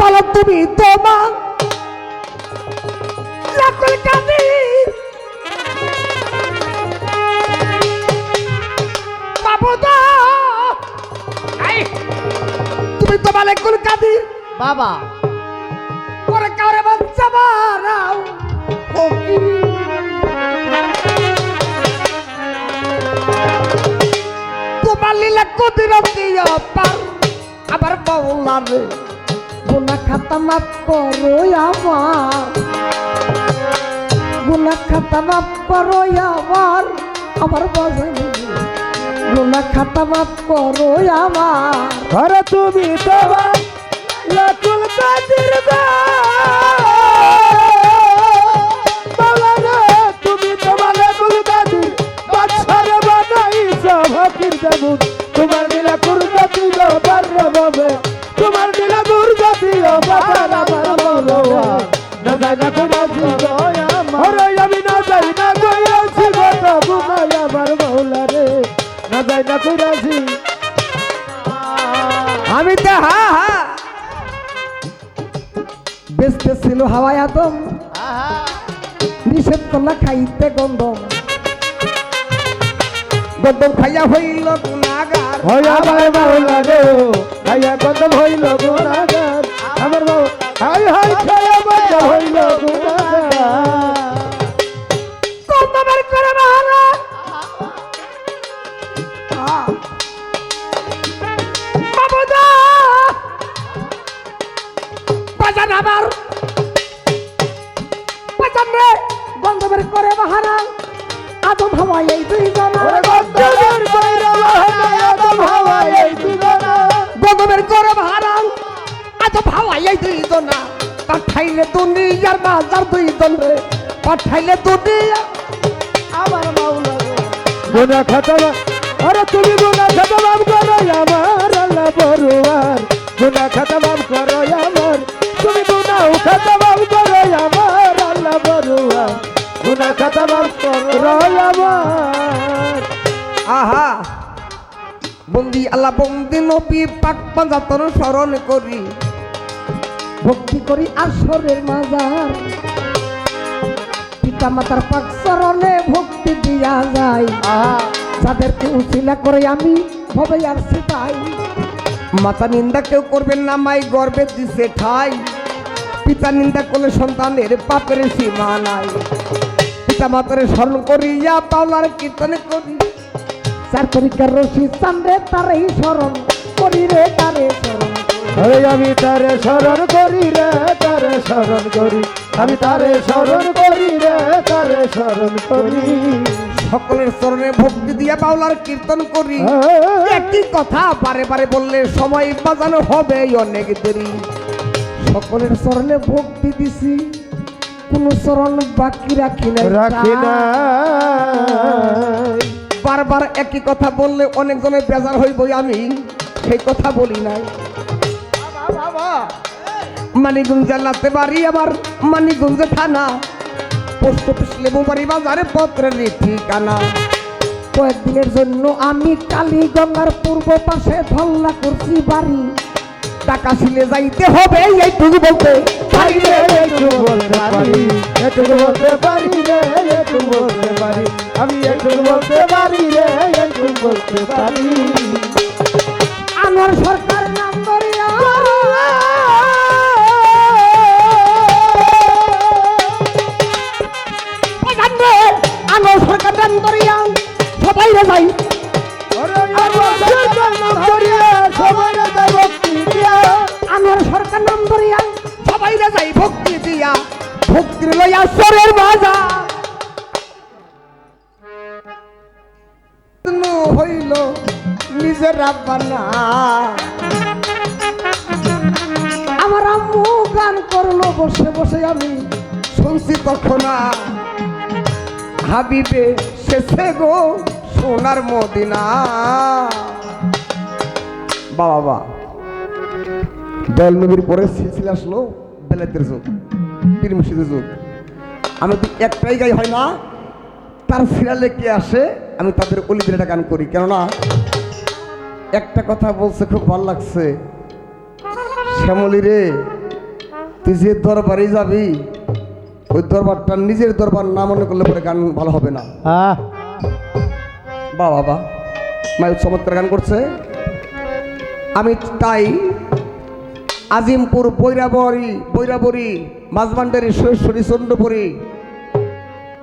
বলো তুমি তোমা। লাকুল কাদির বাবুদা। তুমি তো মালিকুল কাদির বাবা। করে কারে বাচ্চা বানাও ফকির। লীলা কুদিরতি অপার। আবার বউলারে গুনা খাতা মাফ করো আমার। গুনা খাতা মাফ করো আমার। আমার বাজারে গুনা খাতা মাফ করো আমার। ঘরে তুমি তোমার লাকুল কাদির বাবা। তুমি ছিল হাওয়ায় আদম। নিষেধ করলা খাইতে গন্ধম। গন্ধম খাইয়া হইল গুনাগার হয় আমার মাওলা রে খাইয়া কত হইল গুনাগার আমার মাও হাই হাই খাইয়া হইল গুনাগার গন্ধমের আদম হাওয়ায় এই দুইজন গন্ধের কইরা বাহানা আদম হাওয়া এই দুইজন পাঠাইলে দুনিয়ার বাজার দুইজন রে পাঠাইলে দুনিয়া আমার মাওলা গুনা খাতা আরে তুমি গুনা খাতা মাফ করো আমার আল্লাহ বড়ুয়ার গুনা খাতা মাফ করো আমার তুমি গুনা খাতা মাফ করো আমার আল্লাহ বড়ুয়ার গুনা খাতা আহা। বন্দি আল্লাহ বন্দি নবী পাক পাঞ্জাতন স্মরণ করি। ভক্তি করি আসরের মাজার। পিতা মাতার পাক চরণে ভক্তি দিয়া যায় যাদেরকে উচিলা করে আমি হবে আর সেটাই মাতা নিন্দা কেউ করবেন না মাই গর্বে দিছে ঠাই। পিতা নিন্দা করলে সন্তানের পাপের সীমা নাই। পিতা মাতারে স্মরণ করিয়া পাওলার কীর্তন করি। চার রশি চান্দে তারেই স্মরণ করি রে তারে স্মরণ আমি তারে স্মরণ করি রে তারে স্মরণ করি। আমি তারে স্মরণ করি রে তারে স্মরণ করি। সকলের চরণে ভক্তি দিয়া পাওলার কীর্তন করি। একই কথা বারে বারে বললে সময় বাজানো হবে অনেক দেরি। সকলের চরণে ভক্তি দিছি। কোন চরণ বাকি রাখি রাখি না বারবার একই কথা বললে অনেকজনে বেজার হইবই আমি সেই কথা বলি নাই। মানিগঞ্জে লাতে বাড়ি আবার মানিগঞ্জে থানা। পোস্ট অফিস লেবুবাড়ি বাজারে পত্রের ঠিকানা। কয়েকদিনের জন্য আমি কালীগঙ্গার পূর্ব পাশে ধল্লা করছি বাড়ি। টাকা শিলে যাইতে হবে এইটুকু বলতে। পারি একটু বলতে পারি রে একটু বলতে পারি। আমি একটু বলতে পারি রে একটু বলতে পারি। আমার সরকার নাম প্রধান আমার সরকার নাম ধরিয়া সবাই রে ওরে আমার সরকার নাম ধরিয়া সবাই ভক্তি দিয়া। আমার সরকার নাম ধরিয়া সবাই রে যাই ভক্তি দিয়া। ভক্তির লইয়া বাজা হইল নিজের আমার আম্মু গান করল, বসে বসে আমি শুনছি তখন হাবিবে শেষে গো সোনার মদিনা। বাবা বা দয়াল নবীর পরে সিলসিলা আসলো বেলাতের যুগ। পীর মুর্শিদের যুগ আমি একটাই গাই হয় না তার সিরিয়ালে কে আসে আমি তাদের অলিদের একটা গান করি। কেননা একটা কথা বলছে খুব ভালো লাগছে। শ্যামলি রে তুই যে দরবারে যাবি ওই দরবারটা নিজের দরবার না মনে করলে পরে গান ভালো হবে না। বা বাবা মায়ের চমৎকার গান করছে। আমি তাই আজিমপুর বৈরাবরী বৈরাবরী মাঝবান্ডারি সুরেশ্বরী চন্দ্রপুরী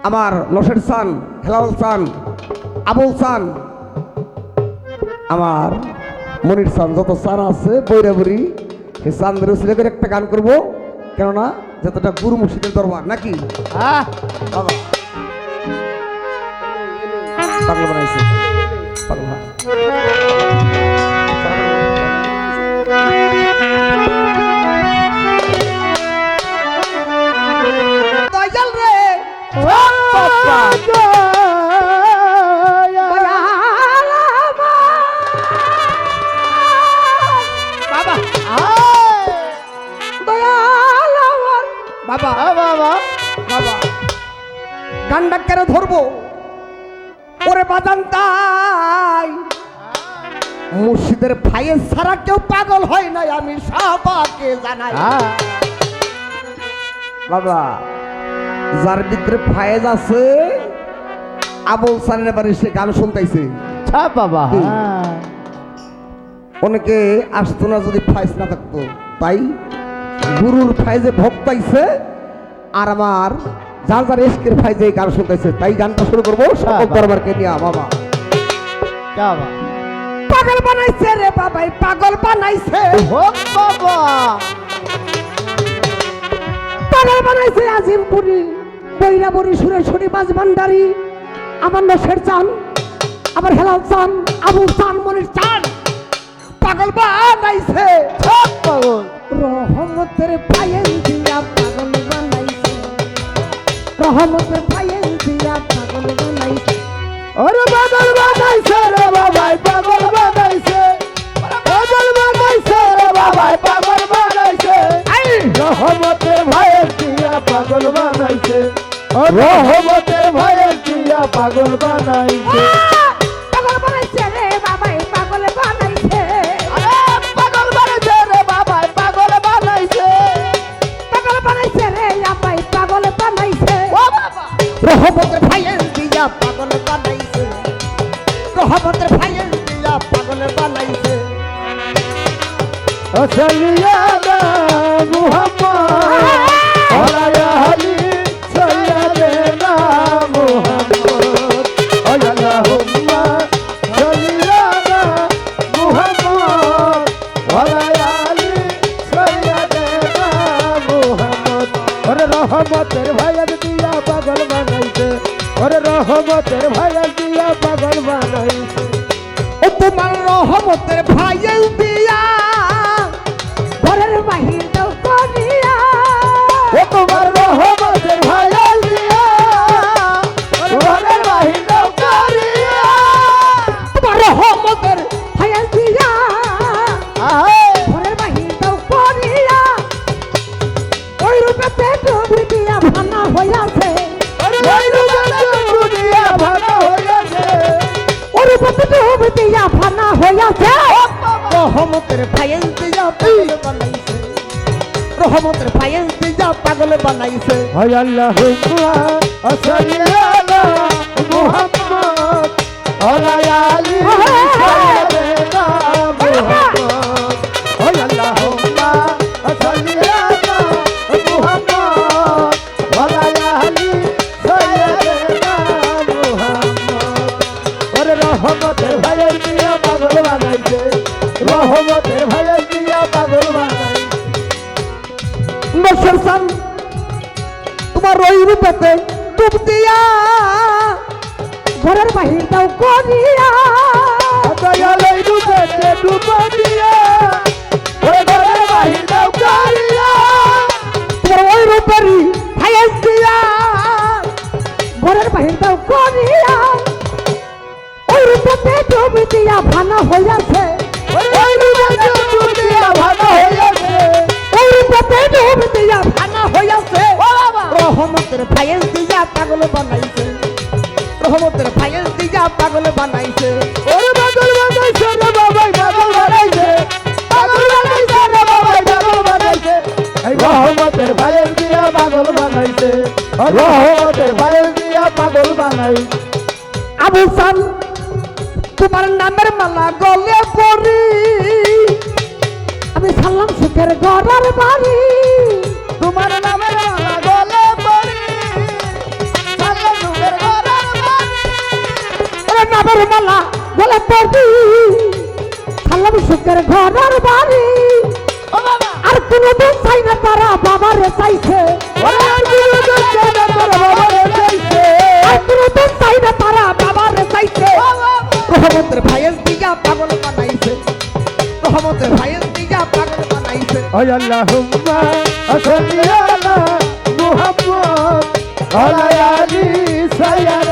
আমার লসের সান হেলাল সান আবুল সান আমার মনির সান যত সান আছে বৈরাবরী সে চান্দের ছেলে করে একটা গান করব। কেননা যতটা গুরু মুর্শিদের দরবার নাকি? হ্যাঁ বাবা। পাগল বানাইছে। পাগল গান্ডা কেন ধরবো। ওরে বাদান তাই। মুর্শিদের ভাইয়ের ছাড়া কেউ পাগল হয় নাই আমি সবাকে জানাই। বাবা যার ভিতরে ফায়েজ আছে আবুল সানের বাড়ি সে গান শুনতেছে ছা বাবা হ্যাঁ। অনেকে আসতো না যদি ফায়েজ না থাকতো। তাই গুরুর ফাইজে ভক্তাইছে আর আমার যার যার এসকের ফাইজে এই গান শুনতেছে তাই গানটা শুরু করব সকল বাবা। দরবারকে নিয়ে বাবা। পাগল বানাইছে রে বাবাই পাগল বানাইছে। বাবা। পাগল বানাইছে আজিমপুরি বৈরাবরী সুরেশ্বরী বাজভান্ডারি। আমার নসের চান আমার হেলাল চান আবু চান মনির চান। পাগল বানাইছে। রহমতের ভাইয়ার পাগল বানাইছে। হয় আল্লাহুম্মা সাল্লাল্লাহু মুহাম্মদ তোমার ওই রূপেতে ডুব দিয়া ঘরের বাহির দাও করিয়া দয়ালই ডুবেতে ডুবাইয়া ওই ঘরে বাহির দাও করিয়া। তোমার ওই রূপেরই ভাইয়ের দিয়া ঘরের বাহির দাও করিয়া ওই রূপেতে ডুব দিয়া ভানা হইয়াছে। বানাইছে ওরে পাগল বানাইছে রে বাবাই পাগল বানাইছে পাগল বানাইছে রে বাবাই পাগল বানাইছে এই রহমতের ভাইয়ের দিয়া পাগল বানাইছে। রহমতের ভাইয়ের দিয়া পাগল বানাই। আবু সাল, তোমার নামের মালা গলে পড়ি। আমি সালাম সুখের গড়ার বাড়ি। তোমার নামের মালা নামের মালা গলে পড়ি সালাম সুখের গড়ার বাড়ি। আর কোনো দিন চাই না তারা বাবারে চাইছে। আর বিরোধ হচ্ছে না তোর বাবারে চাইছে। আর কোনো দিন চাই না তারা বাবারে চাইছে। ও বাবা। রহমতের ভাইয়ের দিগা পাগল বানাইছে। রহমতের ভাইয়ের দিগা পাগল বানাইছে। ওই আল্লাহুম্মা সাল্লি আলা মুহাম্মদ আলা আলি সাইয়্যিদিনা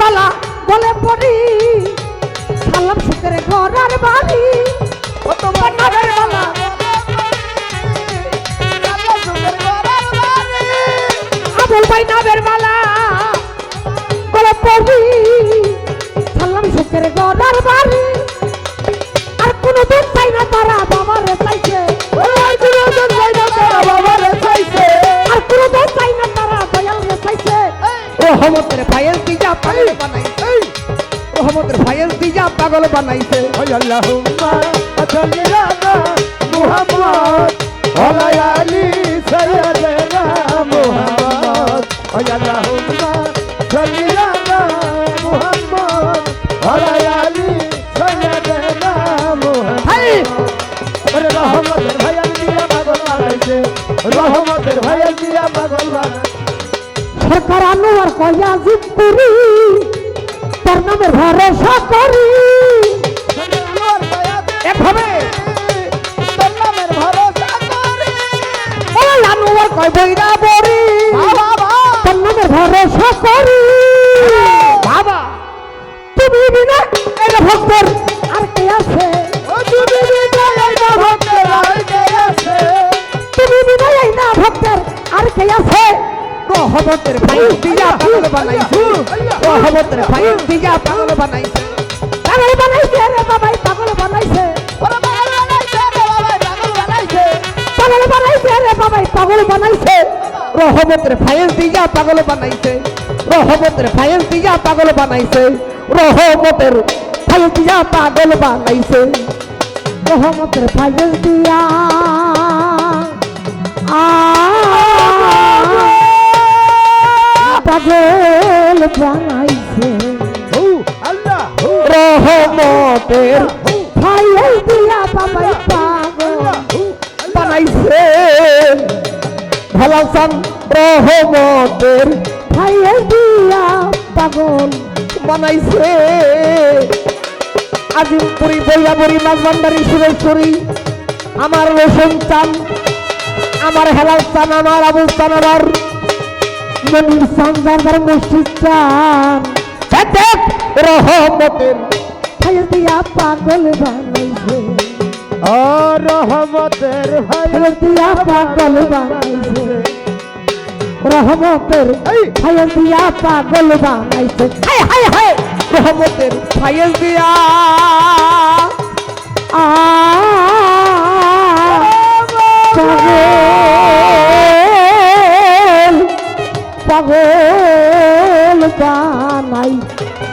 মালা বলে পড়ি। সালাম সুখের ঘরার বাড়ি। ও তোমার নামের মালা। বাড়ি। আবুল ভাই নামের মালা বলে পড়ি। সালাম সুখের ঘরার বাড়ি। আর কোনো দিন চাই না তারা বাবারে চাইছে। রহমতের ভাইয়ের দিজা পাগল বানাইছে? রহমতের ভাইয়ের দিজা পাগল বানাইছে? আল্লাহুম্মা সাল্লি আলা মুহাম্মদ ওয়া আলি সাইয়্যিদিনা মুহাম্মদ। আল্লাহুম্মা সাল্লি আলা মুহাম্মদ ওয়া আলি সাইয়্যিদিনা! মুহাম্মদ রহমতের ভাইয়া দিয়া পাগল বানাইছে? রহমতের ভাইয়া দিয়া পাগল বানাইছে? সরকার আনোয়ার কয়া জিপুরি তোর নামে ভরসা করি। এভাবে তোর নামে ভরসা করি। ওই আনোয়ার কয় বইরা বড়ি তোর নামে ভরসা করি। রহমতের ভাই দিয়া পাগল বানাইছে। রহমতের ভাই দিয়া পাগল বানাইছে। পাগল বানাইছে রে বাবাই পাগল বানাইছে। পাগল বানাইছে রে বাবাই পাগল বানাইছে। রহমতের ফায়েজ দিয়া পাগল বানাইছে। রহমতের ফায়েজ দিয়া পাগল বানাইছে। রহমতের ফায়েজ দিয়া পাগল বানাইছে। রহমতের ফায়েজ দিয়া আ পাগল বানাইছে ও আল্লাহ ও রহমতের ফায়েজ দিয়া বাবাই পাগল বানাইছে। ভালাসান রহমতের ভাইয়ের দিয়া পাগল বানাইছে। আজিমপুরি বৈয়াবুরি মাঝবান্ডারি সুরেশ্বরী আমার রোশন চান আমার হেলাল চান আমার আবুল চান আমার মনির চান জানবার মসজিদ চান দেখ, রহমতের ভাইয়ের দিয়া পাগল বানাইছে। ও রহমতের ভাই দিয়া পাগল বানাইছে। রহমতের ফাইল দিয়া পাগল বানাইছে। হায় হায় হায়। রহমতের ফাইল দিয়া আ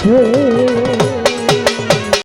পাগল পাগল বানাইছে